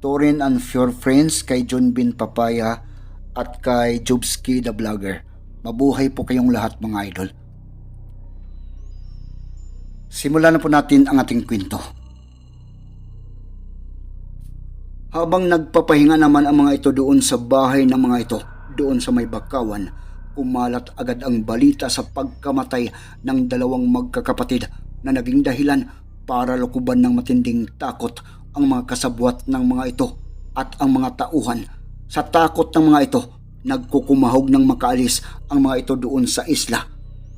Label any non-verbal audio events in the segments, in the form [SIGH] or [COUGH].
Torin and Your Friends, kay John Bin Papaya at kay Jobski the Vlogger. Mabuhay po kayong lahat mga idol. Simulan na po natin ang ating kwento. Habang nagpapahinga naman ang mga ito doon sa bahay ng mga ito, doon sa may bakawan, kumalat agad ang balita sa pagkamatay ng dalawang magkakapatid na naging dahilan para lukuban ng matinding takot ang mga kasabwat ng mga ito at ang mga tauhan. Sa takot ng mga ito, nagkukumahog ng makaalis ang mga ito doon sa isla.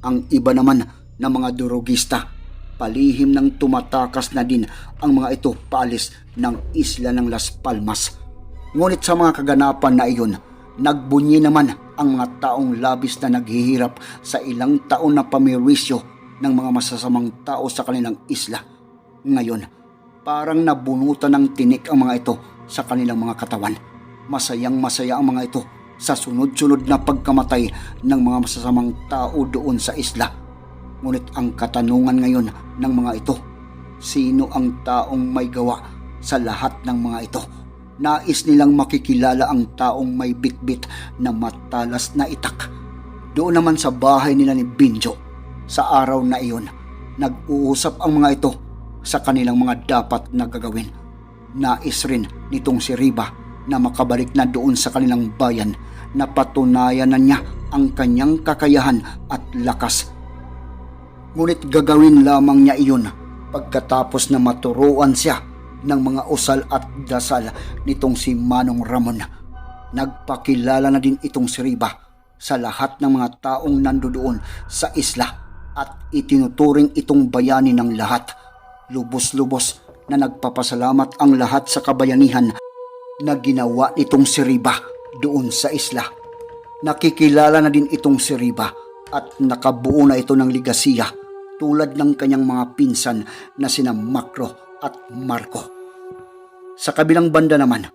Ang iba naman na mga durugista palihim ng tumatakas na din ang mga ito paalis ng isla ng Las Palmas. Ngunit sa mga kaganapan na iyon, nagbunyi naman ang mga taong labis na naghihirap sa ilang taon na pamirwisyo ng mga masasamang tao sa kanilang isla. Ngayon, parang nabunutan ng tinik ang mga ito sa kanilang mga katawan. Masayang masaya ang mga ito sa sunod-sunod na pagkamatay ng mga masasamang tao doon sa isla. Ngunit ang katanungan ngayon ng mga ito, sino ang taong may gawa sa lahat ng mga ito? Nais nilang makikilala ang taong may bitbit na matalas na itak. Doon naman sa bahay nila ni Binjo, sa araw na iyon, nag-uusap ang mga ito sa kanilang mga dapat na gagawin. Nais rin nitong si Riba na makabalik na doon sa kanilang bayan na patunayan na niya ang kanyang kakayahan at lakas Ngunit gagawin lamang niya iyon pagkatapos na maturuan siya ng mga usal at dasal nitong si Manong Ramon. Nagpakilala na din itong si Riba sa lahat ng mga taong nandoon sa isla at itinuturing itong bayani ng lahat. Lubos-lubos na nagpapasalamat ang lahat sa kabayanihan na ginawa nitong si Riba doon sa isla. Nakikilala na din itong si Riba at nakabuo na ito ng ligasiya tulad ng kanyang mga pinsan na sina Macro at Marco. Sa kabilang banda naman,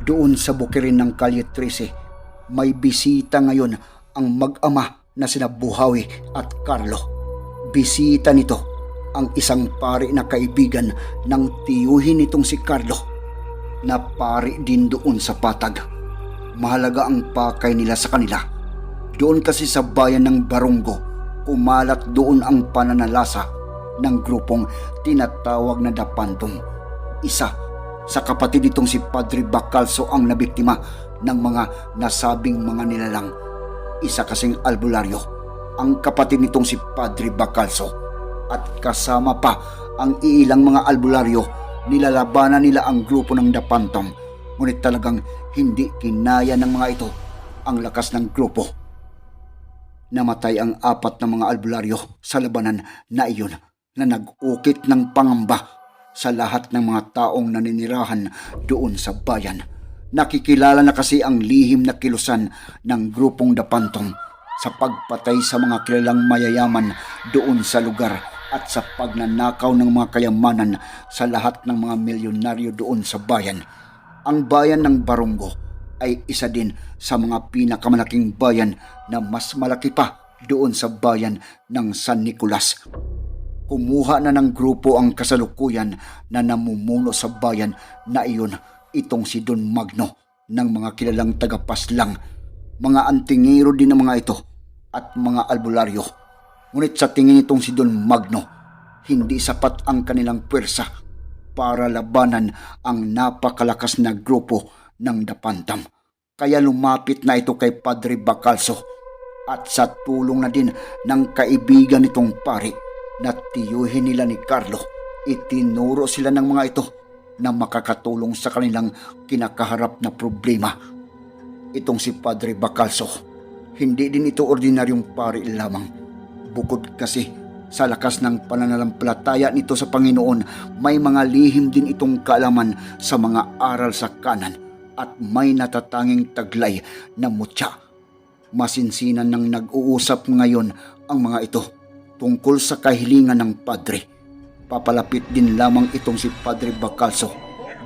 doon sa bukirin ng Kalye 13, may bisita ngayon ang mag-ama na sina Buhawi at Carlo. Bisita nito ang isang pari na kaibigan ng tiyuhin nitong si Carlo na pari din doon sa patag. Mahalaga ang pakay nila sa kanila. Doon kasi sa bayan ng Barunggo, kumalat doon ang pananalasa ng grupong tinatawag na Dapantong. Isa sa kapatid nitong si Padre Bacalso ang nabiktima ng mga nasabing mga nilalang. Isa kasing albularyo ang kapatid nitong si Padre Bacalso at kasama pa ang iilang mga albularyo nilalabanan nila ang grupo ng Dapantong ngunit talagang hindi kinaya ng mga ito ang lakas ng grupo namatay ang apat na mga albularyo sa labanan na iyon na nag-ukit ng pangamba sa lahat ng mga taong naninirahan doon sa bayan. Nakikilala na kasi ang lihim na kilusan ng grupong Dapantong sa pagpatay sa mga kilalang mayayaman doon sa lugar at sa pagnanakaw ng mga kayamanan sa lahat ng mga milyonaryo doon sa bayan. Ang bayan ng Barunggo ay isa din sa mga pinakamalaking bayan na mas malaki pa doon sa bayan ng San Nicolas. Kumuha na ng grupo ang kasalukuyan na namumuno sa bayan na iyon itong si Don Magno ng mga kilalang tagapaslang. Mga antingero din ng mga ito at mga albularyo. Ngunit sa tingin itong si Don Magno, hindi sapat ang kanilang pwersa para labanan ang napakalakas na grupo ng Dapantam. Kaya lumapit na ito kay Padre Bacalso at sa tulong na din ng kaibigan nitong pari na tiyuhin nila ni Carlo, itinuro sila ng mga ito na makakatulong sa kanilang kinakaharap na problema. Itong si Padre Bacalso, hindi din ito ordinaryong pari lamang. Bukod kasi sa lakas ng pananalampalataya nito sa Panginoon, may mga lihim din itong kaalaman sa mga aral sa kanan at may natatanging taglay na mutya. Masinsinan ng nag-uusap ngayon ang mga ito tungkol sa kahilingan ng padre. Papalapit din lamang itong si Padre Bacalso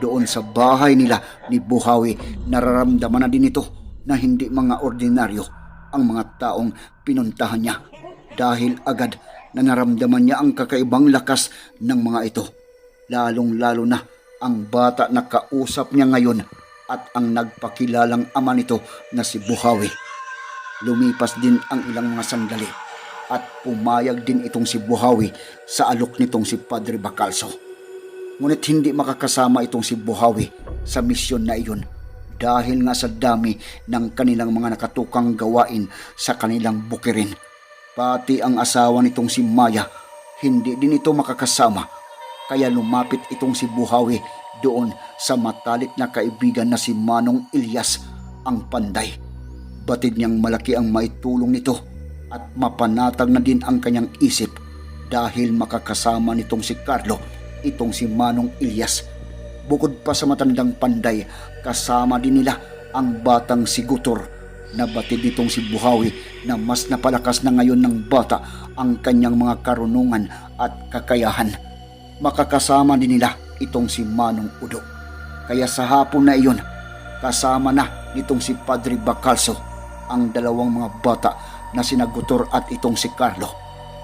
doon sa bahay nila ni Buhawi. Nararamdaman na din ito na hindi mga ordinaryo ang mga taong pinuntahan niya dahil agad na naramdaman niya ang kakaibang lakas ng mga ito. Lalong-lalo na ang bata na kausap niya ngayon at ang nagpakilalang ama nito na si Buhawi. Lumipas din ang ilang mga sandali at pumayag din itong si Buhawi sa alok nitong si Padre Bacalso. Ngunit hindi makakasama itong si Buhawi sa misyon na iyon dahil nga sa dami ng kanilang mga nakatukang gawain sa kanilang bukirin. Pati ang asawa nitong si Maya, hindi din ito makakasama. Kaya lumapit itong si Buhawi doon sa matalik na kaibigan na si Manong Ilyas ang panday. Batid niyang malaki ang maitulong nito at mapanatag na din ang kanyang isip dahil makakasama nitong si Carlo, itong si Manong Ilyas. Bukod pa sa matandang panday, kasama din nila ang batang si Gutor na batid nitong si Buhawi na mas napalakas na ngayon ng bata ang kanyang mga karunungan at kakayahan. Makakasama din nila itong si Manong Udo. Kaya sa hapon na iyon, kasama na nitong si Padre Bacalso ang dalawang mga bata na sina Gutor at itong si Carlo.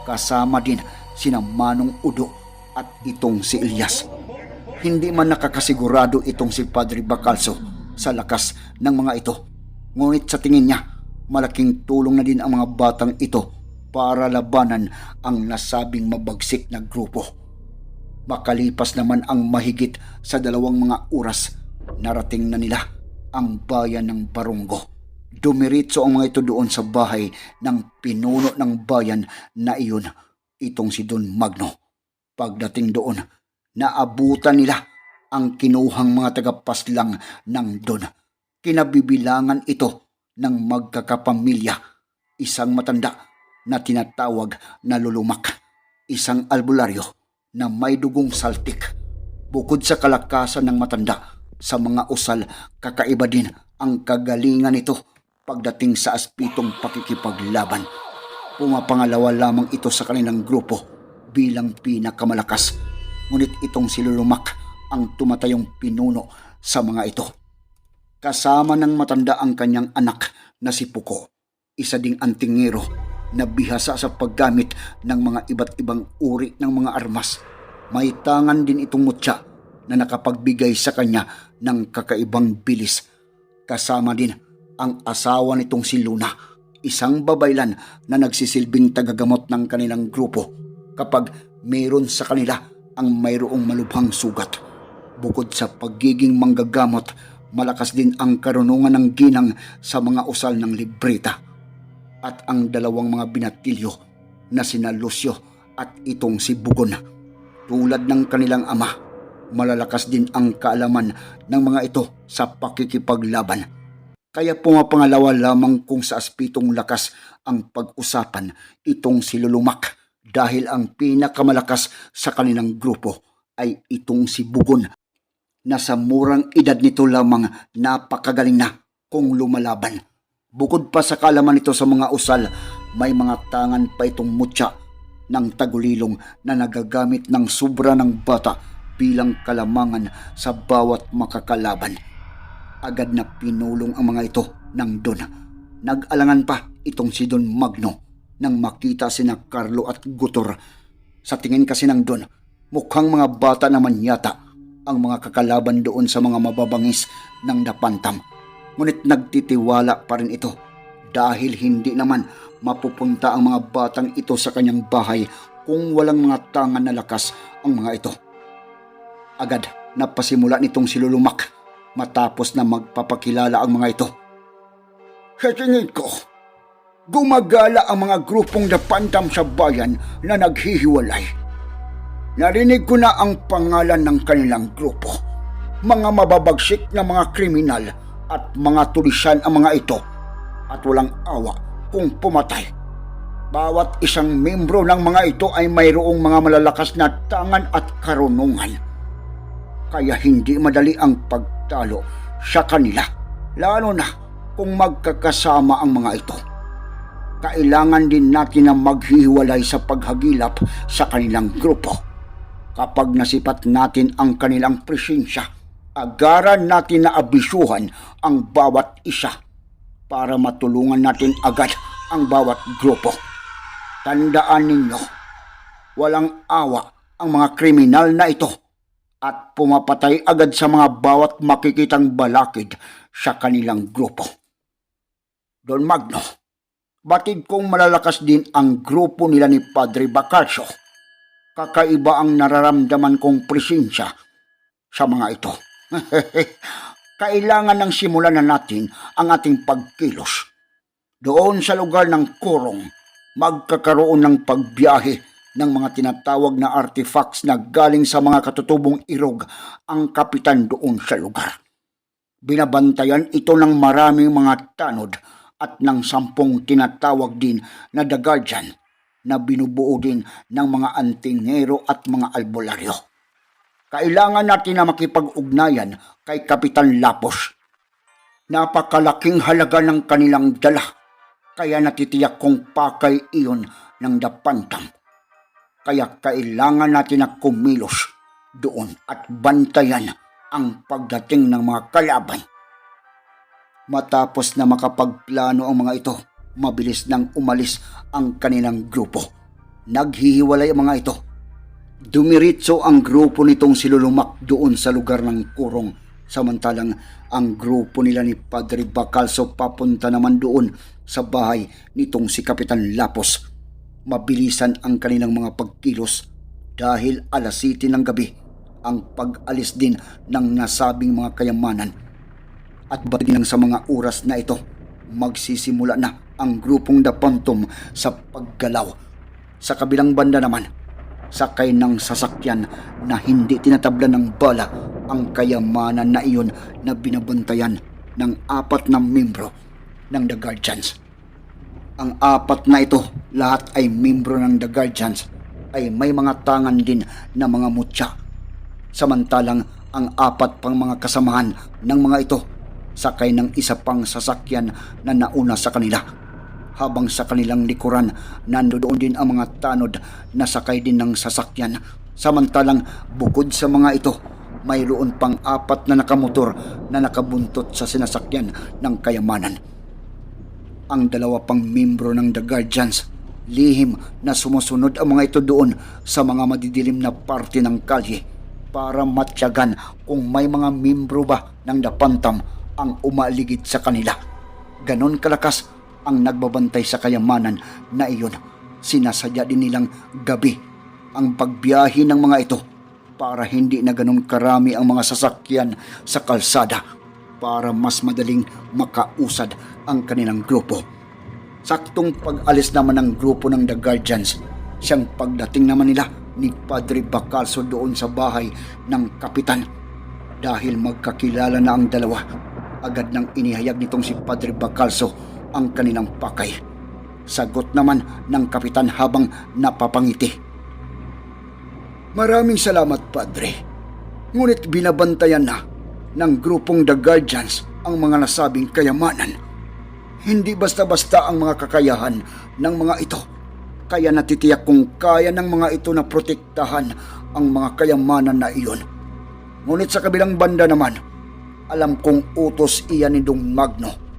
Kasama din sina Manong Udo at itong si Ilyas. Hindi man nakakasigurado itong si Padre Bacalso sa lakas ng mga ito. Ngunit sa tingin niya, malaking tulong na din ang mga batang ito para labanan ang nasabing mabagsik na grupo. Makalipas naman ang mahigit sa dalawang mga oras, narating na nila ang bayan ng Barunggo. Dumiritso ang mga ito doon sa bahay ng pinuno ng bayan na iyon, itong si Don Magno. Pagdating doon, naabutan nila ang kinuhang mga tagapaslang ng Don. Kinabibilangan ito ng magkakapamilya, isang matanda na tinatawag na lulumak, isang albularyo na may dugong saltik. Bukod sa kalakasan ng matanda, sa mga usal, kakaiba din ang kagalingan nito pagdating sa aspitong pakikipaglaban. Pumapangalawa lamang ito sa kanilang grupo bilang pinakamalakas. Ngunit itong si Lulumak ang tumatayong pinuno sa mga ito. Kasama ng matanda ang kanyang anak na si Puko, isa ding antingero na bihasa sa paggamit ng mga iba't ibang uri ng mga armas. May tangan din itong mutya na nakapagbigay sa kanya ng kakaibang bilis. Kasama din ang asawa nitong si Luna, isang babaylan na nagsisilbing tagagamot ng kanilang grupo kapag mayroon sa kanila ang mayroong malubhang sugat. Bukod sa pagiging manggagamot, malakas din ang karunungan ng ginang sa mga usal ng libreta at ang dalawang mga binatilyo na sina Lucio at itong si Bugon. Tulad ng kanilang ama, malalakas din ang kaalaman ng mga ito sa pakikipaglaban. Kaya pumapangalawa lamang kung sa aspitong lakas ang pag-usapan itong si Lulumak dahil ang pinakamalakas sa kanilang grupo ay itong si Bugon na sa murang edad nito lamang napakagaling na kung lumalaban. Bukod pa sa kalaman nito sa mga usal, may mga tangan pa itong mutya ng tagulilong na nagagamit ng sobra ng bata bilang kalamangan sa bawat makakalaban. Agad na pinulong ang mga ito ng Don. Nag-alangan pa itong si Don Magno nang makita sina Carlo at Gutor. Sa tingin kasi ng Don, mukhang mga bata naman yata ang mga kakalaban doon sa mga mababangis ng napantam. Ngunit nagtitiwala pa rin ito dahil hindi naman mapupunta ang mga batang ito sa kanyang bahay kung walang mga tangan na lakas ang mga ito. Agad napasimula nitong silulumak matapos na magpapakilala ang mga ito. Sa ko, gumagala ang mga grupong napantam sa bayan na naghihiwalay. Narinig ko na ang pangalan ng kanilang grupo. Mga mababagsik na mga kriminal at mga tulisan ang mga ito at walang awa kung pumatay. Bawat isang membro ng mga ito ay mayroong mga malalakas na tangan at karunungan. Kaya hindi madali ang pagtalo sa kanila. Lalo na kung magkakasama ang mga ito. Kailangan din natin na maghihiwalay sa paghagilap sa kanilang grupo. Kapag nasipat natin ang kanilang presensya, agaran natin na abisuhan ang bawat isa para matulungan natin agad ang bawat grupo. Tandaan ninyo, walang awa ang mga kriminal na ito at pumapatay agad sa mga bawat makikitang balakid sa kanilang grupo. Don Magno, batid kong malalakas din ang grupo nila ni Padre Bacalso. Kakaiba ang nararamdaman kong presensya sa mga ito. [LAUGHS] Kailangan nang simulan na natin ang ating pagkilos. Doon sa lugar ng kurong, magkakaroon ng pagbiyahe ng mga tinatawag na artifacts na galing sa mga katutubong irog ang kapitan doon sa lugar. Binabantayan ito ng maraming mga tanod at ng sampung tinatawag din na The Guardian na binubuo din ng mga antingero at mga albularyo. Kailangan natin na makipag-ugnayan kay Kapitan Lapos. Napakalaking halaga ng kanilang dala, kaya natitiyak kong pakay iyon ng dapantam. Kaya kailangan natin na kumilos doon at bantayan ang pagdating ng mga kalaban. Matapos na makapagplano ang mga ito, mabilis nang umalis ang kanilang grupo. Naghihiwalay ang mga ito. Dumiritso ang grupo nitong silulumak doon sa lugar ng kurong. Samantalang ang grupo nila ni Padre Bacalso papunta naman doon sa bahay nitong si Kapitan Lapos. Mabilisan ang kanilang mga pagkilos dahil alas 7 ng gabi ang pag-alis din ng nasabing mga kayamanan at batigin sa mga oras na ito, magsisimula na ang grupong The Phantom sa paggalaw. Sa kabilang banda naman, sakay ng sasakyan na hindi tinatabla ng bala ang kayamanan na iyon na binabantayan ng apat na membro ng The Guardians. Ang apat na ito, lahat ay membro ng The Guardians, ay may mga tangan din na mga mutya. Samantalang ang apat pang mga kasamahan ng mga ito sakay ng isa pang sasakyan na nauna sa kanila. Habang sa kanilang likuran, nandoon din ang mga tanod na sakay din ng sasakyan. Samantalang bukod sa mga ito, mayroon pang apat na nakamotor na nakabuntot sa sinasakyan ng kayamanan. Ang dalawa pang membro ng The Guardians, lihim na sumusunod ang mga ito doon sa mga madidilim na parte ng kalye para matyagan kung may mga membro ba ng Dapantam ang umaligid sa kanila. Ganon kalakas ang nagbabantay sa kayamanan na iyon. Sinasadya din nilang gabi ang pagbiyahe ng mga ito para hindi na ganon karami ang mga sasakyan sa kalsada para mas madaling makausad ang kanilang grupo. Saktong pag-alis naman ng grupo ng The Guardians, siyang pagdating naman nila ni Padre Bacalso doon sa bahay ng kapitan dahil magkakilala na ang dalawa agad nang inihayag nitong si Padre Bacalso ang kanilang pakay. Sagot naman ng kapitan habang napapangiti. Maraming salamat, Padre. Ngunit binabantayan na ng grupong The Guardians ang mga nasabing kayamanan. Hindi basta-basta ang mga kakayahan ng mga ito. Kaya natitiyak kung kaya ng mga ito na protektahan ang mga kayamanan na iyon. Ngunit sa kabilang banda naman, alam kong utos iyan ni Dong Magno.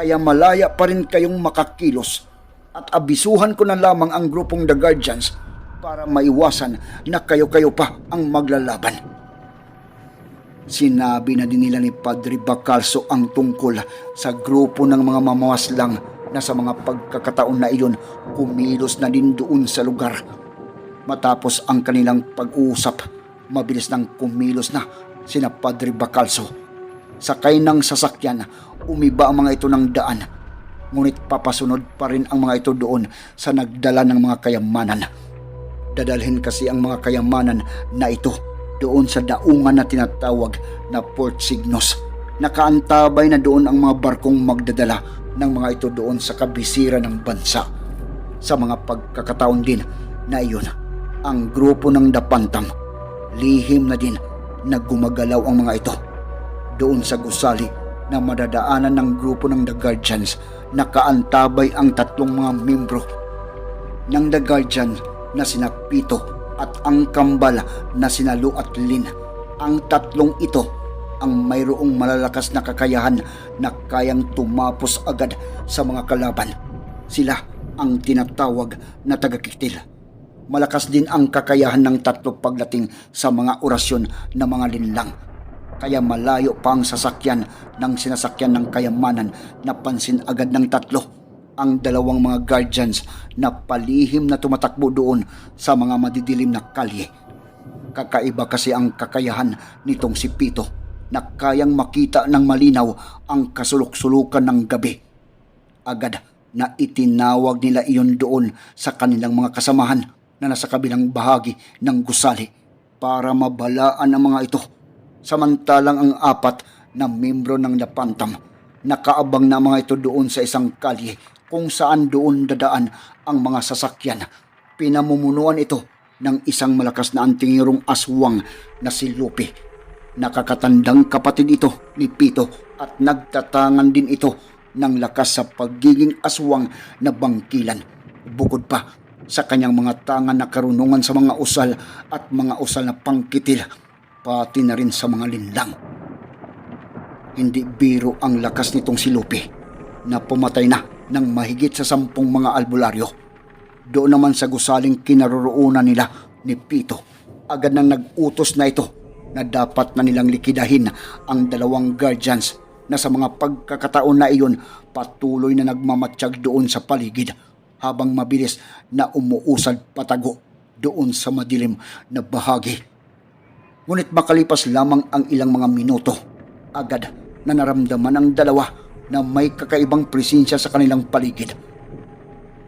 Kaya malaya pa rin kayong makakilos at abisuhan ko na lamang ang grupong The Guardians para maiwasan na kayo-kayo pa ang maglalaban. Sinabi na din nila ni Padre Bacalso ang tungkol sa grupo ng mga mamawaslang na sa mga pagkakataon na iyon kumilos na din doon sa lugar. Matapos ang kanilang pag-uusap, mabilis nang kumilos na sina Padre Bacalso sakay ng sasakyan, umiba ang mga ito ng daan. Ngunit papasunod pa rin ang mga ito doon sa nagdala ng mga kayamanan. Dadalhin kasi ang mga kayamanan na ito doon sa daungan na tinatawag na Port Signos. Nakaantabay na doon ang mga barkong magdadala ng mga ito doon sa kabisira ng bansa. Sa mga pagkakataon din na iyon, ang grupo ng Dapantam, lihim na din na gumagalaw ang mga ito doon sa gusali na madadaanan ng grupo ng The Guardians nakaantabay ang tatlong mga membro ng The Guardian na sina Pito at ang kambal na sina Lu at Lin. Ang tatlong ito ang mayroong malalakas na kakayahan na kayang tumapos agad sa mga kalaban. Sila ang tinatawag na tagakitil. Malakas din ang kakayahan ng tatlo pagdating sa mga orasyon na mga linlang. Kaya malayo pa ang sasakyan ng sinasakyan ng kayamanan na pansin agad ng tatlo ang dalawang mga guardians na palihim na tumatakbo doon sa mga madidilim na kalye. Kakaiba kasi ang kakayahan nitong si Pito na kayang makita ng malinaw ang kasulok-sulukan ng gabi. Agad na itinawag nila iyon doon sa kanilang mga kasamahan na nasa kabilang bahagi ng gusali para mabalaan ang mga ito. Samantalang ang apat na membro ng Napantam nakaabang na mga ito doon sa isang kalye kung saan doon dadaan ang mga sasakyan. Pinamumunuan ito ng isang malakas na antingirong aswang na si Lupi. Nakakatandang kapatid ito ni Pito at nagtatangan din ito ng lakas sa pagiging aswang na bangkilan. Bukod pa sa kanyang mga tangan na karunungan sa mga usal at mga usal na pangkitil, pati na rin sa mga linlang. Hindi biro ang lakas nitong si Lupi na pumatay na ng mahigit sa sampung mga albularyo. Doon naman sa gusaling kinaroroonan nila ni Pito, agad nang nag-utos na ito na dapat na nilang likidahin ang dalawang guardians na sa mga pagkakataon na iyon patuloy na nagmamatsyag doon sa paligid habang mabilis na umuusad patago doon sa madilim na bahagi. Ngunit makalipas lamang ang ilang mga minuto, agad na naramdaman ang dalawa na may kakaibang presensya sa kanilang paligid.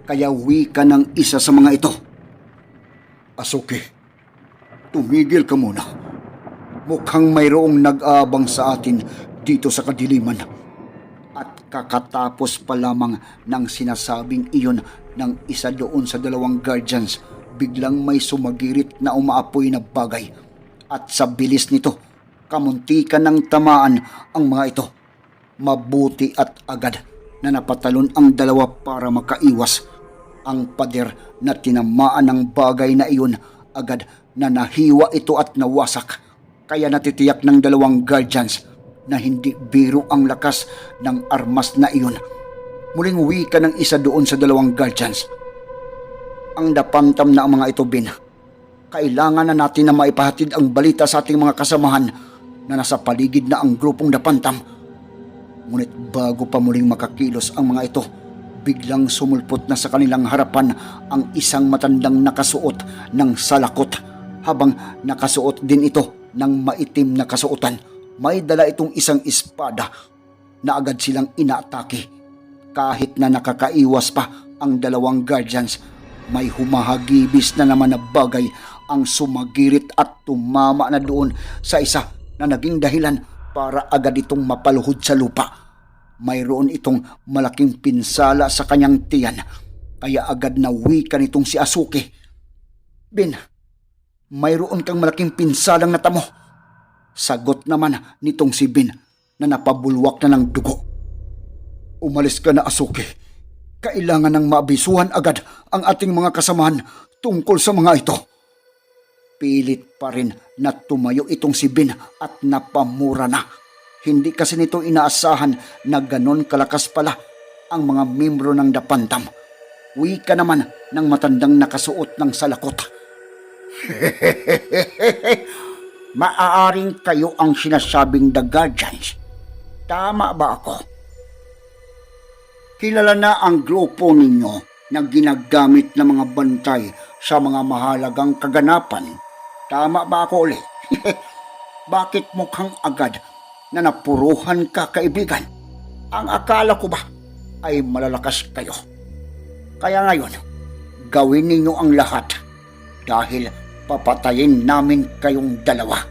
Kaya wika ng isa sa mga ito. Asuki, tumigil ka muna. Mukhang mayroong nag-aabang sa atin dito sa kadiliman. At kakatapos pa lamang ng sinasabing iyon ng isa doon sa dalawang guardians, biglang may sumagirit na umaapoy na bagay. At sa bilis nito, kamuntikan ng tamaan ang mga ito. Mabuti at agad na napatalon ang dalawa para makaiwas. Ang pader na tinamaan ng bagay na iyon agad na nahiwa ito at nawasak. Kaya natitiyak ng dalawang guardians na hindi biro ang lakas ng armas na iyon. Muling wika ng isa doon sa dalawang guardians. Ang dapantam na ang mga ito, Bin. Kailangan na natin na maipahatid ang balita sa ating mga kasamahan na nasa paligid na ang grupong dapantam. Ngunit bago pa muling makakilos ang mga ito, biglang sumulpot na sa kanilang harapan ang isang matandang nakasuot ng salakot habang nakasuot din ito ng maitim na kasuotan. May dala itong isang espada na agad silang inaatake. Kahit na nakakaiwas pa ang dalawang guardians, may humahagibis na naman na bagay ang sumagirit at tumama na doon sa isa na naging dahilan para agad itong mapaluhod sa lupa. Mayroon itong malaking pinsala sa kanyang tiyan, kaya agad na wika nitong si Asuki. Bin, mayroon kang malaking pinsalang natamo. Sagot naman nitong si Bin na napabulwak na ng dugo. Umalis ka na Asuki. Kailangan nang maabisuhan agad ang ating mga kasamahan tungkol sa mga ito. Pilit pa rin na tumayo itong si Bin at napamura na. Hindi kasi nito inaasahan na ganon kalakas pala ang mga membro ng Dapantam. Wika naman ng matandang nakasuot ng salakot. [LAUGHS] Maaaring kayo ang sinasabing The Guardians. Tama ba ako? Kilala na ang grupo ninyo na ginagamit ng mga bantay sa mga mahalagang kaganapan. Tama ba ako ulit? [LAUGHS] Bakit mukhang agad na napuruhan ka kaibigan? Ang akala ko ba ay malalakas kayo? Kaya ngayon, gawin ninyo ang lahat dahil papatayin namin kayong dalawa.